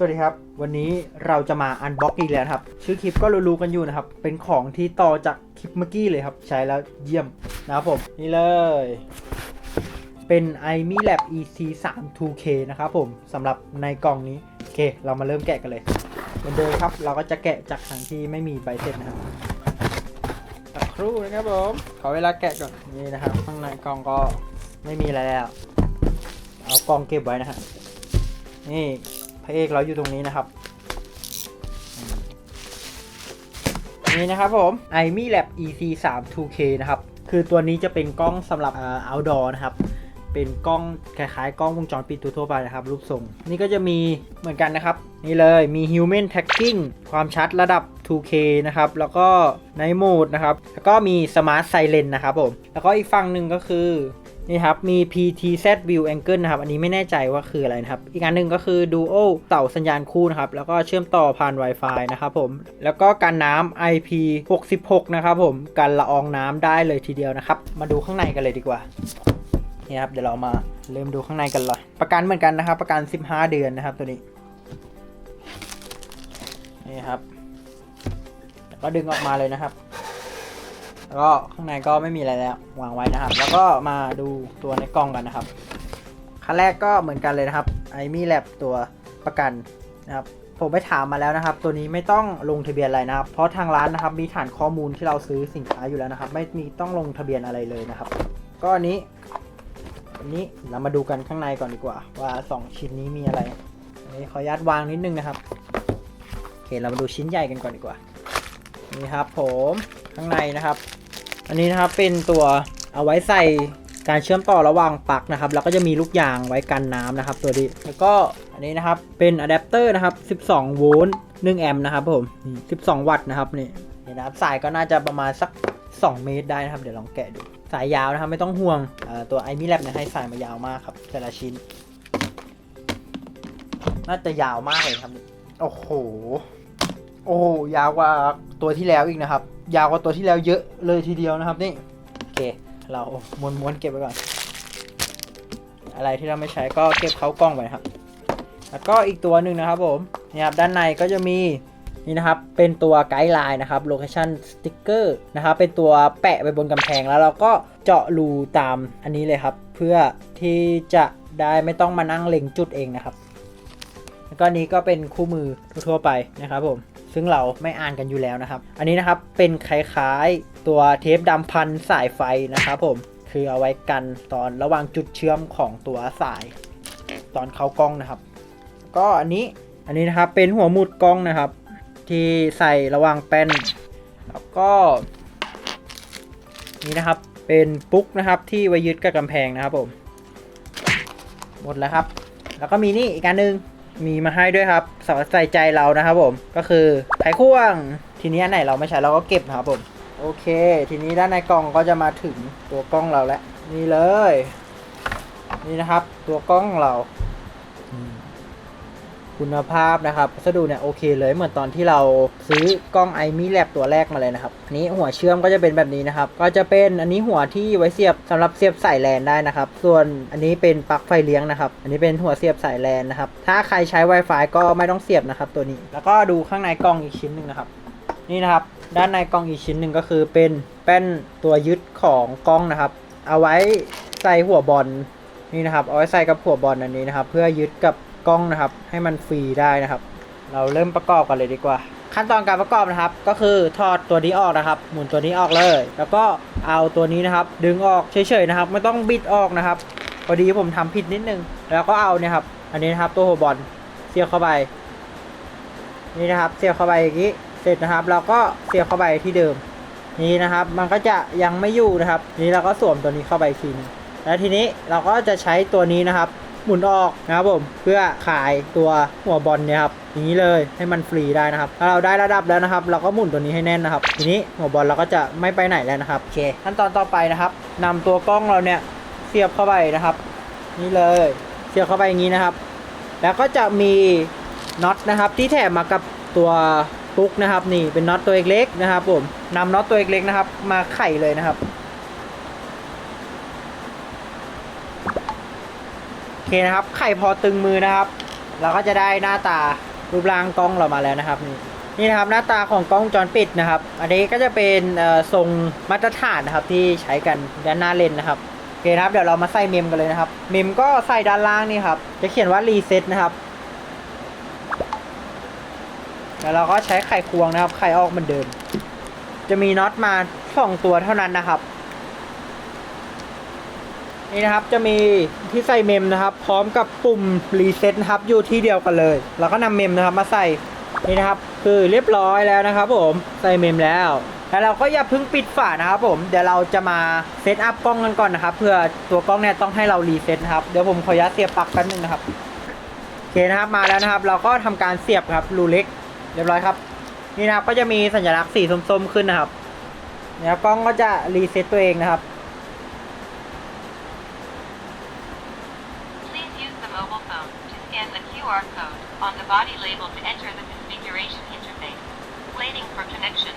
สวัสดีครับ วันนี้เราจะมาอันบ็อกอีกแล้วครับ ชื่อคลิปก็รู้ๆกันอยู่นะครับ เป็นของที่ต่อจากคลิปเมื่อกี้เลยครับ ใช้แล้วเยี่ยมนะครับผม นี่เลย เป็น i m i Lab EC 3 2K นะครับผมสำหรับในกล่องนี้ โอเค เรามาเริ่มแกะกันเลยเหมือนเดิมครับ เราก็จะแกะจากทางที่ไม่มีใบเสร็จนะครับสักครู่นะครับผม ขอเวลาแกะก่อน นี่นะครับ ข้างในกล่องก็ไม่มีอะไรแล้ว เอากล่องเก็บไว้นะฮะนี่ ระเอกเราอยู่ตรงนี้นะครับนี่นะครับผม i m i Lab EC 3 2K นะครับ คือตัวนี้จะเป็นกล้องสำหรับ outdoor นะครับ เป็นกล้องคล้ายๆ กล้องวงจรปิดทั่วไปนะครับ รูปทรง นี่ก็จะมีเหมือนกันนะครับ นี่เลยมี human tracking ความชัดระดับ 2K นะครับ แล้วก็ night mode นะครับ แล้วก็มี smart silent นะครับผม แล้วก็อีกฝั่งหนึ่งก็คือ นี่ครับ มี PTZ View Angle นะครับ อันนี้ไม่แน่ใจว่าคืออะไรนะครับ อีกอันหนึ่งก็คือ Duo เต่าสัญญาณคู่นะครับ แล้วก็เชื่อมต่อผ่าน Wi-Fi นะครับผม แล้วก็การน้ำ IP 66 นะครับผม กันละอองน้ำได้เลยทีเดียวนะครับ มาดูข้างในกันเลยดีกว่านี่ครับ เดี๋ยวเรามาเริ่มดูข้างในกันเลยประกันเหมือนกันนะครับ ประกัน 15 เดือนนะครับตัวนี้ นี่ครับแล้วก็ดึงออกมาเลยนะครับ แล้วก็ข้างในก็ไม่มีอะไรแล้ววางไว้นะครับ แล้วก็มาดูตัวในกล่องกันนะครับขั้นแรกก็เหมือนกันเลยนะครับไอมี่แลบตัวประกันนะครับผมไปถามมาแล้วนะครับ ตัวนี้ไม่ต้องลงทะเบียนอะไรนะครับ เพราะทางร้านนะครับมีฐานข้อมูลที่เราซื้อสินค้าอยู่แล้วนะครับ ไม่มีต้องลงทะเบียนอะไรเลยนะครับ ก็อันนี้อันนี้เรามาดูกันข้างในก่อนดีกว่า ว่าสองชิ้นนี้มีอะไรอันนี้ขออนุญาตวางนิดนึงนะครับโอเคเรามาดูชิ้นใหญ่กันก่อนดีกว่านี่ครับผม ข้างในนะครับ อันนี้นะครับเป็นตัวเอาไว้ใส่การเชื่อมต่อระหว่างปลั๊กนะครับ แล้วก็จะมีลูกยางไว้กันน้ำนะครับ ตัวนี้ แล้วก็อันนี้นะครับเป็นอะแดปเตอร์นะครับ 12 โวลต์ 1 แอมป์นะครับผม 12 วัตต์นะครับนี่นี่นะครับสายก็น่าจะประมาณสัก 2 เมตรได้นะครับ เดี๋ยวลองแกะดู สายยาวนะครับไม่ต้องห่วงเอ่อตัว i m i Lab เนี่ยให้สายมายาวมากครับ แต่ละชิ้น น่าจะยาวมากเลยครับ โอ้โห โอ้ยาวกว่าตัวที่แล้วอีกนะครับ ยาวกว่าตัวที่แล้วเยอะเลยทีเดียวนะครับนี่โอเค เราม้วนๆเก็บไว้ก่อน อะไรที่เราไม่ใช้ก็เก็บเข้ากล้องไว้ครับ แล้วก็อีกตัวหนึ่งนะครับผมนี่ครับด้านในก็จะมีนี่นะครับเป็นตัวไกด์ไลน์นะครับ location sticker นะครับเป็นตัวแปะไปบนกำแพงแล้วเราก็เจาะรูตามอันนี้เลยครับ เพื่อที่จะได้ไม่ต้องมานั่งเล็งจุดเองนะครับ แล้วก็นี้ก็เป็นคู่มือทั่วไปนะครับผม ซึ่งเราไม่อ่านกันอยู่แล้วนะครับ อันนี้นะครับเป็นคล้ายๆตัวเทปดำพันสายไฟนะครับผมคือเอาไว้กันตอนระหว่างจุดเชื่อมของตัวสาย ตอนเข้ากล้องนะครับ ก็อันนี้อันนี้นะครับเป็นหัวหมุดกล้องนะครับ ที่ใส่ระหว่างแป้น แล้วก็นี่นะครับเป็นปุ๊กนะครับที่ไว้ยึดกับกำแพงนะครับผม หมดแล้วครับ แล้วก็มีนี่อีกอันหนึ่ง มีมาให้ด้วยครับสำหรับใส่ใจเรานะครับผมก็คือไขควง ทีนี้อันไหนเราไม่ใช้เราก็เก็บนะครับผม โอเค ทีนี้ด้านในกล่องก็จะมาถึงตัวกล้องเราแล้วนี่เลย นี่นะครับ ตัวกล้องของเรา คุณภาพนะครับวัสดุเนี่ยโอเคเลยเหมือนตอนที่เราซื้อกล้อง i m i Lab ตัวแรกมาเลยนะครับอันนี้หัวเชื่อมก็จะเป็นแบบนี้นะครับ ก็จะเป็นอันนี้หัวที่ไว้เสียบสำหรับเสียบสายแลนได้นะครับ ส่วนอันนี้เป็นปลั๊กไฟเลี้ยงนะครับ อันนี้เป็นหัวเสียบสายแลนนะครับ ถ้าใครใช้ Wi-Fi ก็ไม่ต้องเสียบนะครับตัวนี้ แล้วก็ดูข้างในกล้องอีกชิ้นหนึ่งนะครับ นี่นะครับ ด้านในกล้องอีกชิ้นหนึ่งก็คือเป็นแป้นตัวยึดของกล้องนะครับ เอาไว้ใส่หัวบอลนี่นะครับ เอาไว้ใส่กับหัวบอลอันนี้นะครับ เพื่อยึดกับ กล้องนะครับ ให้มันฟรีได้นะครับ เราเริ่มประกอบกันเลยดีกว่า ขั้นตอนการประกอบนะครับ ก็คือถอดตัวนี้ออกนะครับ หมุนตัวนี้ออกเลย แล้วก็เอาตัวนี้นะครับ ดึงออกเฉยๆนะครับ ไม่ต้องบิดออกนะครับพอดีผมทำผิดนิดนึง แล้วก็เอาเนี่ยครับ อันนี้นะครับตัวหัวบอลเสียบเข้าไป นี่นะครับ เสียบเข้าไปอย่างนี้ เสร็จนะครับ เราก็เสียบเข้าไปที่เดิม นี่นะครับ มันก็จะยังไม่อยู่นะครับ นี่เราก็สวมตัวนี้เข้าไปทีนึงแล้วทีนี้เราก็จะใช้ตัวนี้นะครับ หมุนออกนะครับผมเพื่อขายตัวหัวบอลเนี่ยครับอย่างนี้เลยให้มันฟรีได้นะครับถ้าเราได้ระดับแล้วนะครับ เราก็หมุนตัวนี้ให้แน่นนะครับ ทีนี้หัวบอลเราก็จะไม่ไปไหนแล้วนะครับโอเคขั้นตอนต่อไปนะครับนำตัวกล้องเราเนี่ยเสียบเข้าไปนะครับ นี่เลยเสียบเข้าไปอย่างนี้นะครับ แล้วก็จะมีน็อตนะครับที่แถมมากับตัวปุ๊กนะครับนี่เป็นน็อตตัวเล็กๆนะครับผมนำน็อตตัวเล็กๆนะครับ มาไขเลยนะครับโอ เคนะครับ ไข่พอตึงมือนะครับ เราก็จะได้หน้าตารูปร่างกล้องเรามาแล้วนะครับ นี่นี่นะครับหน้าตาของกล้องวงจรปิดนะครับ อันนี้ก็จะเป็นทรงมาตรฐานนะครับที่ใช้กันด้านหน้าเลนส์นะครับโอเคนะครับเดี๋ยวเรามาใส่เมมกันเลยนะครับ เมมก็ใส่ด้านล่างนี่ครับจะเขียนว่ารีเซ็ตนะครับแล้วเราก็ใช้ไขควงนะครับไขออกเหมือนเดิม จะมีน็อตมาสองตัวเท่านั้นนะครับ นี่นะครับจะมีที่ใส่เมมนะครับ พร้อมกับปุ่มรีเซ็ตนะครับอยู่ที่เดียวกันเลยเราก็นำเมมนะครับมาใส่นี่นะครับคือเรียบร้อยแล้วนะครับ ผมใส่เมมแล้วแล้วเราก็อย่าเพิ่งปิดฝานะครับผมเดี๋ยวเราจะมาเซตอัพกล้องกันก่อนนะครับเพื่อตัวกล้องเนี่ยต้องให้เรารีเซ็ตนะครับเดี๋ยวผมขออนุญาตเสียบปลั๊กแป๊บนึงนะครับโอเคนะครับมาแล้วนะครับ เราก็ทำการเสียบครับรูเล็ก เรียบร้อยครับ นี่นะครับก็จะมีสัญลักษณ์สีส้มๆขึ้นนะครับแล้วกล้องก็จะรีเซ็ตตัวเองนะครับ Please use the mobile phone to scan the QR code on the body label to enter the configuration interface. Waiting for connection.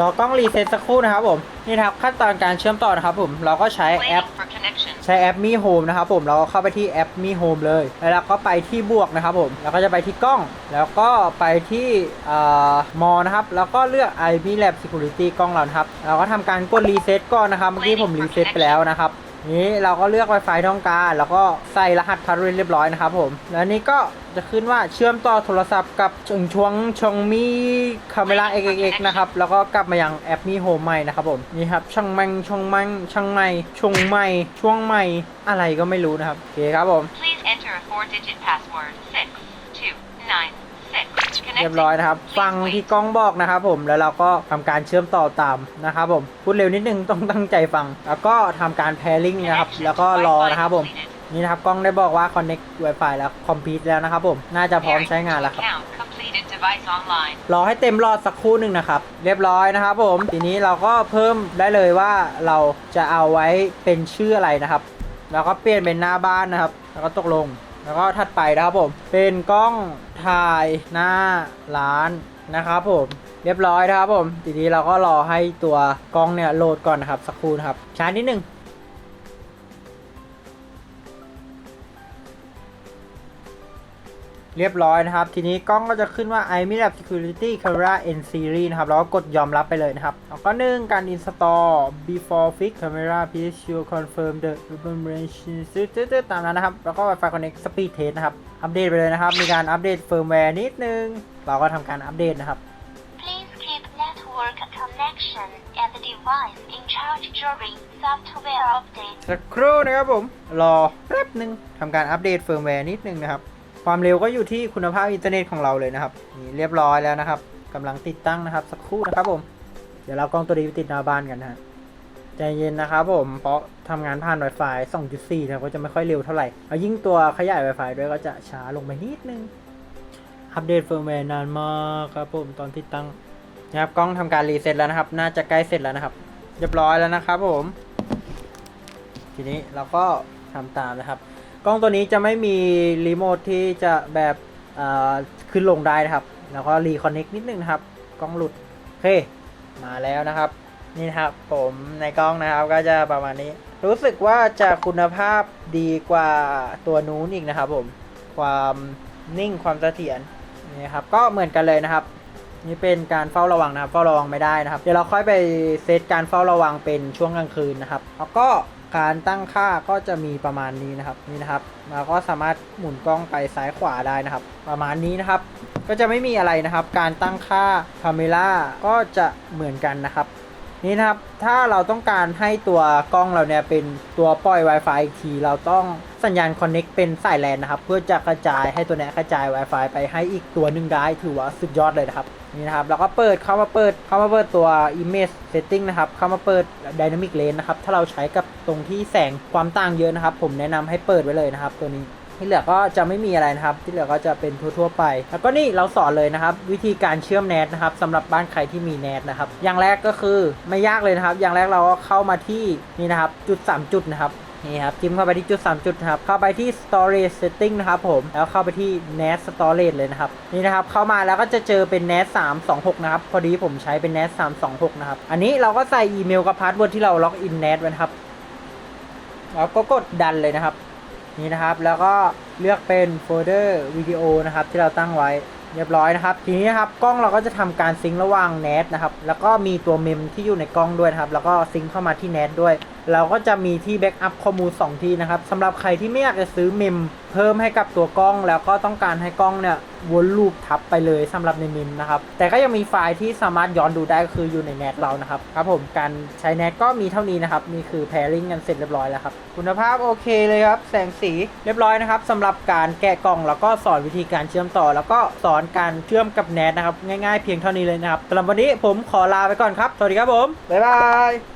รอกล้องรีเซ็ตสักครู่นะครับผมนี่นะครับขั้นตอนการเชื่อมต่อนะครับผมเราก็ใช้แอป Waiting for connection. ใช้แอปมีโฮมนะครับผมเราก็เข้าไปที่แอปมีโฮมเลย แล้วเราก็ไปที่บวกนะครับผมแล้วก็จะไปที่กล้อง แล้วก็ไปที่เอ่อมอนะครับ แล้วก็เลือก i m Lab Security กล้องเรานะครับ เราก็ทำการกดรีเซ็ตก่อนนะครับ เมื่อกี้ผมรีเซ็ตไปแล้วนะครับ นี้เราก็เลือก Wi-Fi ต้องการ แล้วก็ใส่รหัสพาสเวิร์ดเรียบร้อยนะครับผม แล้วนี้ก็ จะขึ้นว่าเชื่อมต่อโทรศัพท์กับชงชวงชงมีคาเมล่า XXX นะครับ แล้วก็กลับมายังแอปมีโฮมใหม่นะครับผม นี่ครับ ช่างแมงช่างแมงช่างใหม่ชงใหม่ ช่วงใหม่ อะไรก็ไม่รู้นะครับ โอเคครับผม Please enter a four-digit password. Six two nine six. เรียบร้อยนะครับ ฟังที่กล้องบอกนะครับผมแล้วเราก็ทำการเชื่อมต่อตามนะครับผมพูดเร็วนิดนึงต้องตั้งใจฟัง แล้วก็ทำการ pairing นะครับ แล้วก็รอนะครับผม นี่นะครับกล้องได้บอกว่า connect Wi-Fi แล้ว complete แล้วนะครับผมน่าจะพร้อมใช้งานแล้วครับ Count completed device online. รอให้เต็มรอดสักครู่หนึ่งนะครับ เรียบร้อยนะครับผมทีนี้เราก็เพิ่มได้เลยว่าเราจะเอาไว้เป็นชื่ออะไรนะครับแล้วก็เปลี่ยนเป็นหน้าบ้านนะครับ แล้วก็ตกลงแล้วก็ถัดไปนะครับผม เป็นกล้องถ่ายหน้าร้านนะครับผม เรียบร้อยนะครับผม ทีนี้เราก็รอให้ตัวกล้องเนี่ยโหลดก่อนนะครับ สักครู่นะครับช้านิดนึง เรียบร้อยนะครับ ทีนี้กล้องก็จะขึ้นว่า i m i Lab Security Camera N Series นะครับ แล้วก็กดยอมรับไปเลยนะครับแล้วก็หนึ่งการ install before fix camera please sure confirm the information ตึ๊ดๆๆตามนั้นนะครับ แล้วก็ Wi-Fi connect speed test นะครับ อัปเดตไปเลยนะครับ มีการอัปเดต firmware นิดนึง เราก็ทำการอัปเดตนะครับ Please keep network connection and the device in charge during software update. สักครู่นะครับผม รอแป๊บหนึ่งทำการอัปเดตเฟิร์มแวร์นิดนึงนะครับ ความเร็วก็อยู่ที่คุณภาพอินเทอร์เน็ตของเราเลยนะครับนี่เรียบร้อยแล้วนะครับกำลังติดตั้งนะครับ สักครู่นะครับผม เดี๋ยวเรากล้องตัวนี้ไปติดหน้าบ้านกันนะฮะใจเย็นนะครับผม เพราะทำงานผ่าน Wi-Fi 2.4นะก็จะไม่ค่อยเร็วเท่าไหร่เอายิ่งตัวขยาย Wi-Fi ด้วยก็จะช้าลงไปนิดนึง อัปเดตเฟิร์มแวร์นานมากครับผมตอนติดตั้งนะครับกล้องทำการรีเซ็ตแล้วนะครับ น่าจะใกล้เสร็จแล้วนะครับ เรียบร้อยแล้วนะครับผม ทีนี้เราก็ทำตามนะครับ กล้องตัวนี้จะไม่มีรีโมทที่จะแบบขึ้นลงได้นะครับ แล้วก็รีคอนเน็กนิดนึงนะครับ กล้องหลุด โอเค มาแล้วนะครับ นี่นะครับผมในกล้องนะครับก็จะประมาณนี้ รู้สึกว่าจะคุณภาพดีกว่าตัวนู้นอีกนะครับผม ความนิ่งความเสถียรนี่ครับ ก็เหมือนกันเลยนะครับ นี่เป็นการเฝ้าระวังนะครับ เฝ้าระวังไม่ได้นะครับ เดี๋ยวเราค่อยไปเซตการเฝ้าระวังเป็นช่วงกลางคืนนะครับ แล้วก็ การตั้งค่าก็จะมีประมาณนี้นะครับนี่นะครับเราก็สามารถหมุนกล้องไปซ้ายขวาได้นะครับ ประมาณนี้นะครับ ก็จะไม่มีอะไรนะครับ การตั้งค่าคาเมล่าก็จะเหมือนกันนะครับ นี่นะครับ ถ้าเราต้องการให้ตัวกล้องเราเนี่ยเป็นตัวปล่อย Wi-Fi อีกที เราต้องสัญญาณ Connect เป็นสายแลนนะครับ เพื่อจะกระจายให้ตัวเนี้ยกระจาย Wi-Fi ไปให้อีกตัวหนึ่งได้ ถือว่าสุดยอดเลยนะครับ นี่นะครับแล้วก็เปิดเข้ามาเปิดเข้ามาเปิดตัว Image Setting นะครับ เข้ามาเปิด Dynamic Range นะครับ ถ้าเราใช้กับตรงที่แสงความต่างเยอะนะครับ ผมแนะนำให้เปิดไว้เลยนะครับตัวนี้ ที่เหลือก็จะไม่มีอะไรนะครับ ที่เหลือก็จะเป็นทั่วๆไป แล้วก็นี่เราสอนเลยนะครับ วิธีการเชื่อมแนทนะครับสำหรับบ้านใครที่มีแนทนะครับ อย่างแรกก็คือไม่ยากเลยนะครับ อย่างแรกเราก็เข้ามาที่นี่นะครับจุด 3 จุดนะครับนี่ครับจิ้มเข้าไปที่จุด 3 จุดนะครับ เข้าไปที่ storage setting นะครับผม แล้วเข้าไปที่ NAS storage เลยนะครับ นี่นะครับ เข้ามาแล้วก็จะเจอเป็น NAS 326 นะครับ พอดีผมใช้เป็น NAS 326 นะครับ อันนี้เราก็ใส่อีเมลกับพาสเวิร์ดที่เราล็อกอิน NAS ไว้นะครับ แล้วก็กดดันเลยนะครับ นี่นะครับ แล้วก็เลือกเป็นโฟลเดอร์วิดีโอนะครับที่เราตั้งไว้เรียบร้อยนะครับ ทีนี้นะครับกล้องเราก็จะทำการซิงค์ระหว่างเนทนะครับ แล้วก็มีตัวเมมที่อยู่ในกล้องด้วยนะครับ แล้วก็ซิงค์เข้ามาที่เนทด้วย เราก็จะมีที่แบ็กอัพข้อมูล 2 ที่นะครับสำหรับใครที่ไม่อยากจะซื้อเมมเพิ่มให้กับตัวกล้อง แล้วก็ต้องการให้กล้องเนี่ยวนลูปทับไปเลยสำหรับในเมมนะครับ แต่ก็ยังมีไฟล์ที่สามารถย้อนดูได้ก็คืออยู่ในแนทเรานะครับครับผมการใช้แนทก็มีเท่านี้นะครับนี่คือ pairing กันเสร็จเรียบร้อยแล้วครับคุณภาพโอเคเลยครับแสงสีเรียบร้อยนะครับสำหรับการแกะกล่องแล้วก็สอนวิธีการเชื่อมต่อ แล้วก็สอนการเชื่อมกับแนทนะครับง่ายๆเพียงเท่านี้เลยนะครับสำหรับวันนี้ผมขอลาไปก่อนครับสวัสดีครับผมบ๊ายบาย